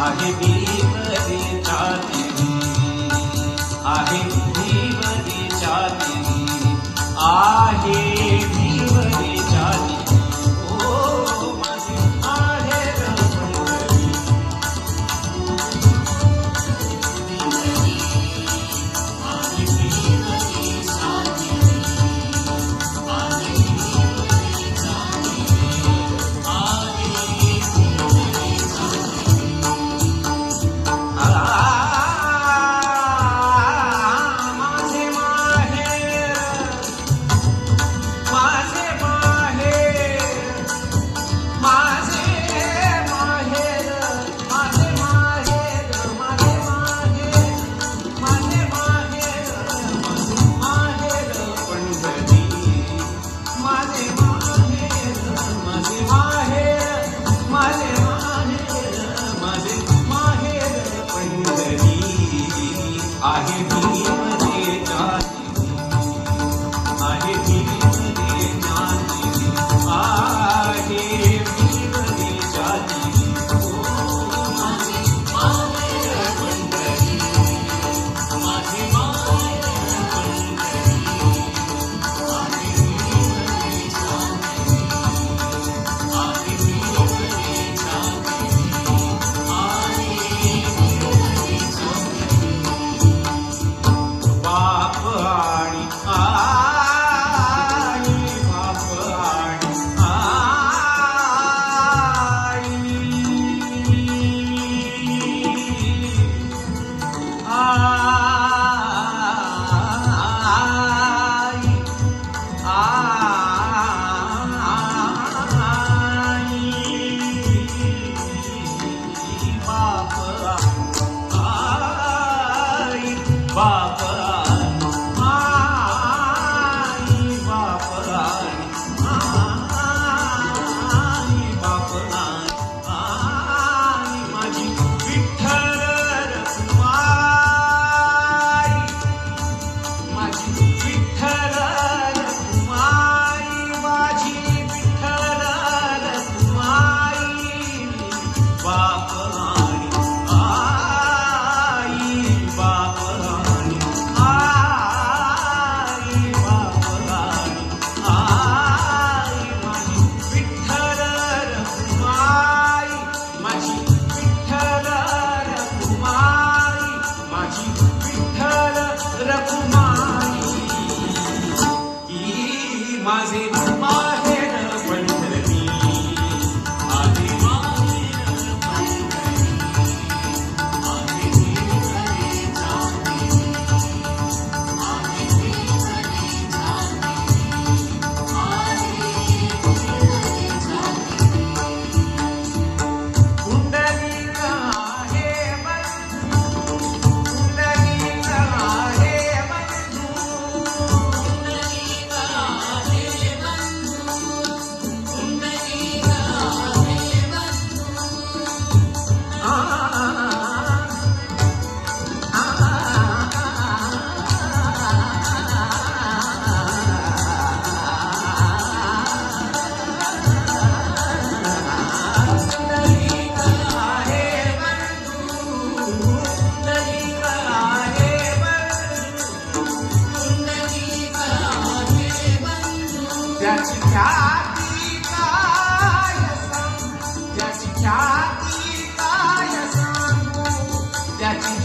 आहे मी देवी आहे Bye.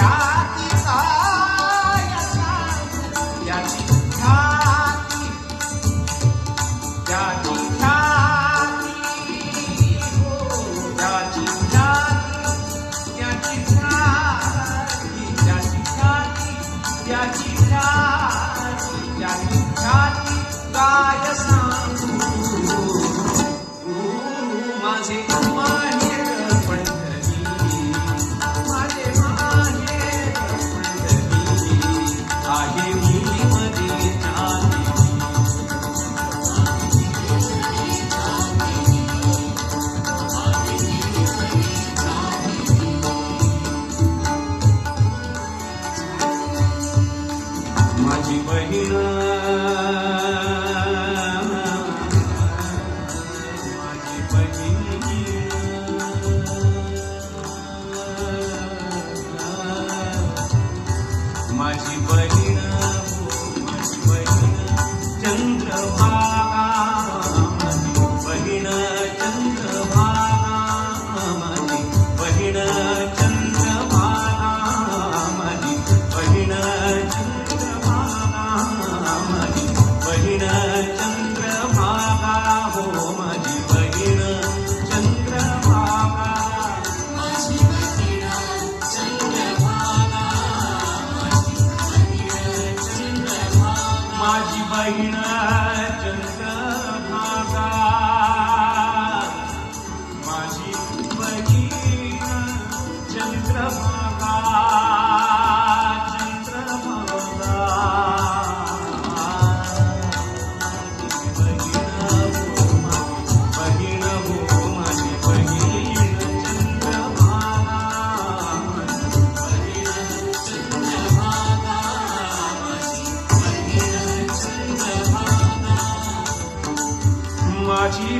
ಜಾತಿ mais de banheira. Bye.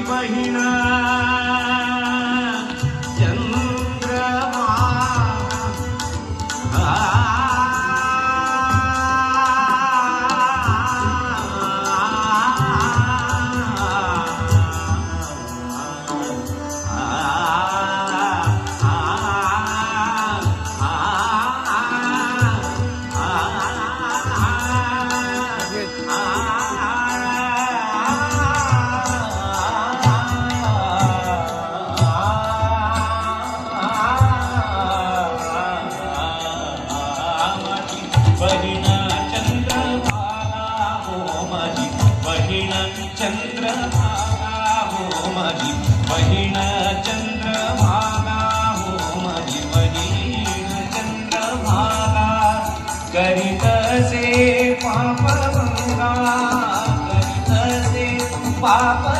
imaginar. करीतसे पापा करीतसे पाप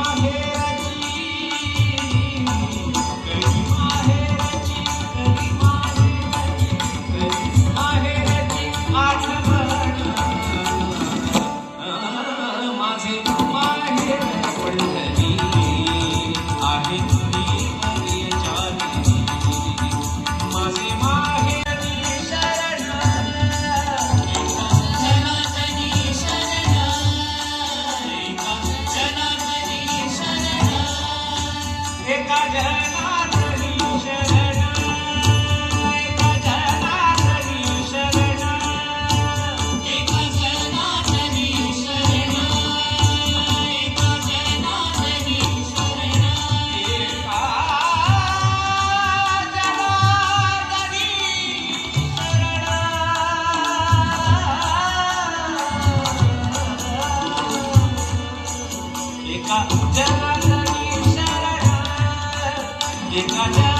एका जरा